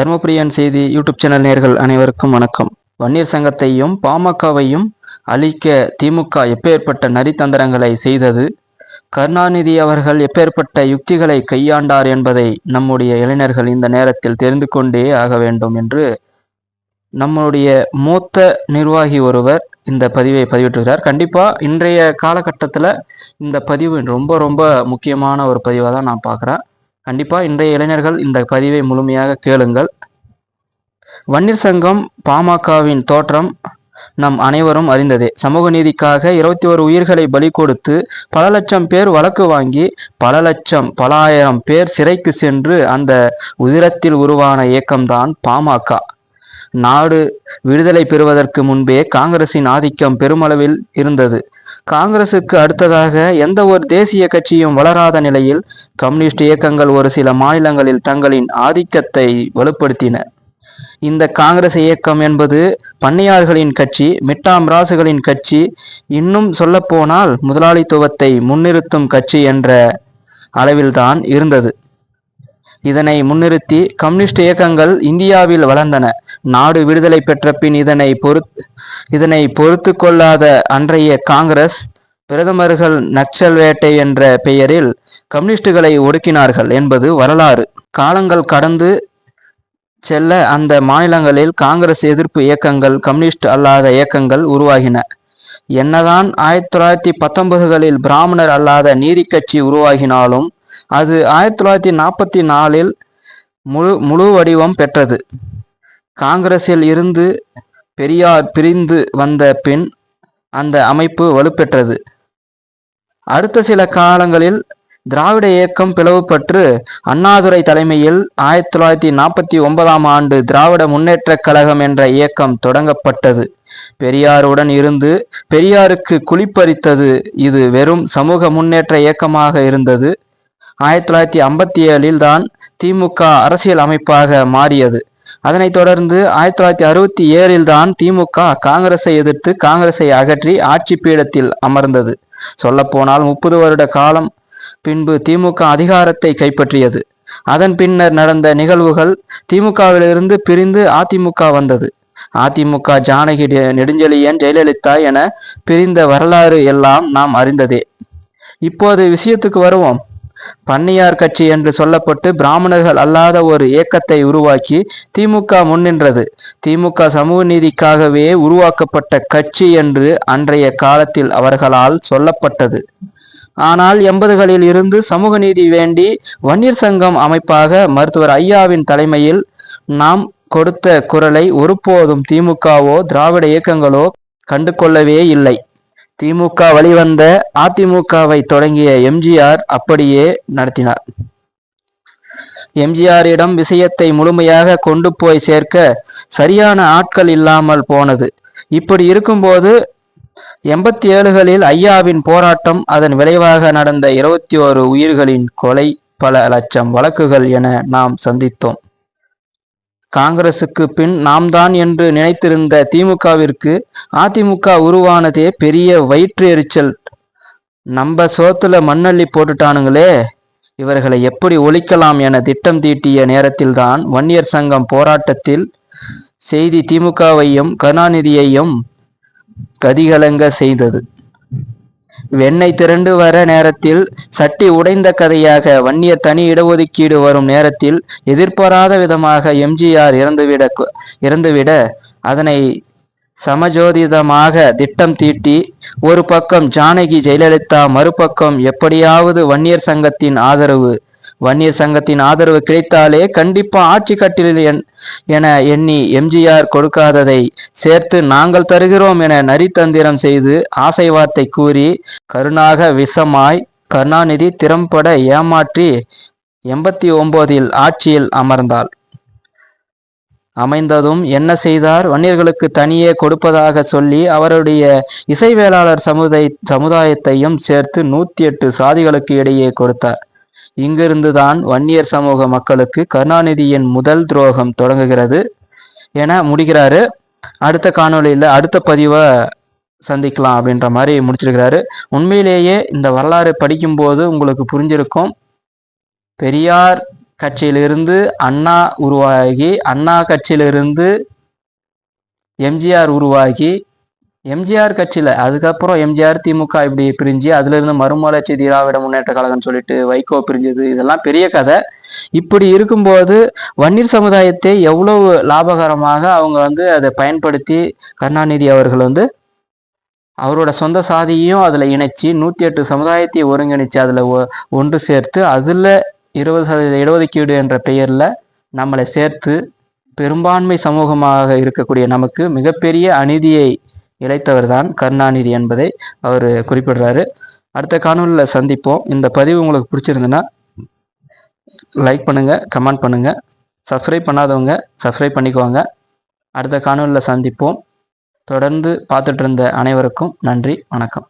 தர்மபிரியன் செய்தி YouTube channel நேர்கள் அனைவருக்கும் வணக்கம். வன்னியர் சங்கத்தையும் பாமகவையும் அழிக்க திமுக எப்பேற்பட்ட நரித்தந்திரங்களை செய்தது கருணாநிதி அவர்கள் எப்பேற்பட்ட யுக்திகளை கையாண்டார் என்பதை நம்முடைய இளைஞர்கள் இந்த நேரத்தில் தெரிந்து கொண்டே ஆக வேண்டும் என்று நம்முடைய மூத்த நிர்வாகி ஒருவர் இந்த பதிவை பதிவிட்டுகிறார் கண்டிப்பா இன்றைய காலகட்டத்தில் இந்த பதிவு ரொம்ப ரொம்ப முக்கியமான ஒரு பதிவாக தான் நான் பார்க்குறேன். கண்டிப்பாக இன்றைய இளைஞர்கள் இந்த பதிவை முழுமையாக கேளுங்கள். வன்னியர் சங்கம் பாமகவின் தோற்றம் நம் அனைவரும் அறிந்ததே. சமூக நீதிக்காக இருபத்தி ஒரு உயிர்களை பலி கொடுத்து பல லட்சம் பேர் வழக்கு வாங்கி பல லட்சம் பல ஆயிரம் பேர் சிறைக்கு சென்று அந்த உதிரத்தில் உருவான இயக்கம்தான் பாமக. நாடு விடுதலை பெறுவதற்கு முன்பே காங்கிரசின் ஆதிக்கம் பெருமளவில் இருந்தது. காங்கிரசுக்கு அடுத்ததாக எந்த ஒரு தேசிய கட்சியும் வளராத நிலையில் கம்யூனிஸ்ட் இயக்கங்கள் ஒரு சில மாநிலங்களில் தங்களின் ஆதிக்கத்தை வலுப்படுத்தின இந்த காங்கிரஸ் இயக்கம் என்பது பண்ணையார்களின் கட்சி மிட்டாம் ராசுகளின் கட்சி இன்னும் சொல்லப்போனால் முதலாளித்துவத்தை முன்னிறுத்தும் கட்சி என்ற அளவில்தான் இருந்தது. இதனை முன்னிறுத்தி கம்யூனிஸ்ட் இயக்கங்கள் இந்தியாவில் வளர்ந்தன. நாடு விடுதலை பெற்ற பின் இதனை பொறுத் இதனை பொறுத்து கொள்ளாத அன்றைய காங்கிரஸ் பிரதமர்கள் நக்சல் வேட்டை என்ற பெயரில் கம்யூனிஸ்டுகளை ஒடுக்கினார்கள் என்பது வரலாறு. காலங்கள் கடந்து செல்ல அந்த மாநிலங்களில் காங்கிரஸ் எதிர்ப்பு இயக்கங்கள் கம்யூனிஸ்ட் அல்லாத இயக்கங்கள் உருவாகின. என்னதான் ஆயிரத்தி தொள்ளாயிரத்தி பத்தொன்பதுகளில் பிராமணர் அல்லாத நீதி கட்சி உருவாகினாலும் அது ஆயிரத்தி தொள்ளாயிரத்தி நாற்பத்தி நாலில் முழு முழு வடிவம் பெற்றது. காங்கிரஸில் இருந்து பெரியார் பிரிந்து வந்த பின் அந்த அமைப்பு வலுப்பெற்றது. அடுத்த சில காலங்களில் திராவிட இயக்கம் பிளவுபற்று அண்ணாதுரை தலைமையில் ஆயிரத்தி தொள்ளாயிரத்தி நாற்பத்தி ஒன்பதாம் ஆண்டு திராவிட முன்னேற்றக் கழகம் என்ற இயக்கம் தொடங்கப்பட்டது. பெரியாருடன் இருந்து பெரியாருக்கு குளிப்பறித்தது. இது வெறும் சமூக முன்னேற்ற இயக்கமாக இருந்தது. ஆயிரத்தி தொள்ளாயிரத்தி ஐம்பத்தி ஏழில் தான் திமுக அரசியல் அமைப்பாக மாறியது. அதனைத் தொடர்ந்து ஆயிரத்தி தொள்ளாயிரத்தி அறுபத்தி ஏழில் தான் திமுக காங்கிரஸை எதிர்த்து காங்கிரஸை அகற்றி ஆட்சி பீடத்தில் அமர்ந்தது. சொல்லப்போனால் முப்பது வருட காலம் பின்பு திமுக அதிகாரத்தை கைப்பற்றியது. அதன் பின்னர் நடந்த நிகழ்வுகள் திமுகவிலிருந்து பிரிந்து அதிமுக வந்தது. அதிமுக ஜானகி நெடுஞ்செழியன் ஜெயலலிதா என பிரிந்த வரலாறு எல்லாம் நாம் அறிந்ததே. இப்போது விஷயத்துக்கு வருவோம். பண்ணையார் கட்சி என்று சொல்லப்பட்டு பிராமணர்கள் அல்லாத ஒரு இயக்கத்தை உருவாக்கி திமுக முன்னின்றது. திமுக சமூக நீதிக்காகவே உருவாக்கப்பட்ட கட்சி என்று அன்றைய காலத்தில் அவர்களால் சொல்லப்பட்டது. ஆனால் எண்பதுகளில் இருந்து சமூக நீதி வேண்டி வன்னியர் சங்கம் அமைப்பாக மருத்துவர் ஐயாவின் தலைமையில் நாம் கொடுத்த குரலை ஒருபோதும் திமுகவோ திராவிட இயக்கங்களோ கண்டு கொள்ளவே இல்லை. திமுக வழிவந்த அதிமுகவை தொடங்கிய எம்ஜிஆர் அப்படியே நடத்தினார். எம்ஜிஆரிடம் விஷயத்தை முழுமையாக கொண்டு போய் சேர்க்க சரியான ஆட்கள் இல்லாமல் போனது. இப்படி இருக்கும்போது எண்பத்தி ஏழுகளில் ஐயாவின் போராட்டம் அதன் விளைவாக நடந்த இருபத்தி ஓரு உயிர்களின் கொலை பல லட்சம் வழக்குகள் என நாம் சந்தித்தோம். காங்கிரசுக்கு பின் நாம் தான் என்று நினைத்திருந்த திமுகவிற்கு அதிமுக உருவானதே பெரிய வயிற்று எரிச்சல். நம்ம சோத்துல மண்ணள்ளி போட்டுட்டானுங்களே. இவர்களை எப்படி ஒழிக்கலாம் என திட்டம் தீட்டிய நேரத்தில்தான் வன்னியர் சங்கம் போராட்டத்தில் செய்தி திமுகவையும் கருணாநிதியையும் கதிகலங்க செய்தது. வெண்ணெய் திரண்டு வர நேரத்தில் சட்டி உடைந்த கதையாக வன்னியர் தனி இடஒதுக்கீடு வரும் நேரத்தில் எதிர்பாராத விதமாக எம்ஜிஆர் இறந்துவிட இறந்துவிட அதனை சமஜோதிதமாக திட்டம் தீட்டி ஒரு பக்கம் ஜானகி ஜெயலலிதா மறுபக்கம் எப்படியாவது வன்னியர் சங்கத்தின் ஆதரவு வன்னியர் சங்கத்தின் ஆதரவு கிடைத்தாலே கண்டிப்பா ஆட்சி கட்டிலில் என்- என எண்ணி எம்ஜிஆர் கொடுக்காததை சேர்த்து நாங்கள் தருகிறோம் என நரித்தந்திரம் செய்து ஆசை வார்த்தை கூறி கருணாக விஷமாய் கருணாநிதி திறம்பட ஏமாற்றி எண்பத்தி ஒன்பதில் ஆட்சியில் அமர்ந்தாள். அமைந்ததும் என்ன செய்தார்? வன்னியர்களுக்கு தனியே கொடுப்பதாக சொல்லி அவருடைய இசைவேளாளர் சமுதாய சமுதாயத்தையும் சேர்த்து நூத்தி எட்டு சாதிகளுக்கு இடையே கொடுத்தார். இங்கிருந்துதான் வன்னியர் சமூக மக்களுக்கு கருணாநிதியின் முதல் துரோகம் தொடங்குகிறது என முடிக்கிறாரு அடுத்த காணொலியில் அடுத்த பதிவை சந்திக்கலாம் அப்படின்ற மாதிரி முடிச்சிருக்கிறாரு. உண்மையிலேயே இந்த வரலாறு படிக்கும்போது உங்களுக்கு புரிஞ்சிருக்கும். பெரியார் கட்சியிலிருந்து அண்ணா உருவாகி அண்ணா கட்சியிலிருந்து எம்ஜிஆர் உருவாகி எம்ஜிஆர் கட்சியில் அதுக்கப்புறம் எம்ஜிஆர் திமுக இப்படி பிரிஞ்சு அதுலேருந்து மறுமலர்ச்சி திராவிட முன்னேற்ற கழகம்னு சொல்லிட்டு வைகோ பிரிஞ்சது இதெல்லாம் பெரிய கதை. இப்படி இருக்கும்போது வன்னியர் சமுதாயத்தை எவ்வளவு லாபகரமாக அவங்க வந்து அதை பயன்படுத்தி கருணாநிதி அவர்கள் வந்து அவரோட சொந்த சாதியையும் அதில் இணைச்சி நூற்றி எட்டு சமுதாயத்தை ஒருங்கிணைச்சு அதில் ஒன்று சேர்த்து அதில் இருபது சதவீத இடஒதுக்கீடு என்ற பெயரில் நம்மளை சேர்த்து பெரும்பான்மை சமூகமாக இருக்கக்கூடிய நமக்கு மிகப்பெரிய அநீதியை இழைத்தவர் தான் கருணாநிதி என்பதை அவர் குறிப்பிடுறாரு. அடுத்த காணொலியில் சந்திப்போம். இந்த பதிவு உங்களுக்கு பிடிச்சிருந்துன்னா லைக் பண்ணுங்கள் கமெண்ட் பண்ணுங்கள் சப்ஸ்கிரைப் பண்ணாதவங்க சப்ஸ்கிரைப் பண்ணிக்கோங்க. அடுத்த காணொலியில் சந்திப்போம். தொடர்ந்து பார்த்துட்டு இருந்த அனைவருக்கும் நன்றி வணக்கம்.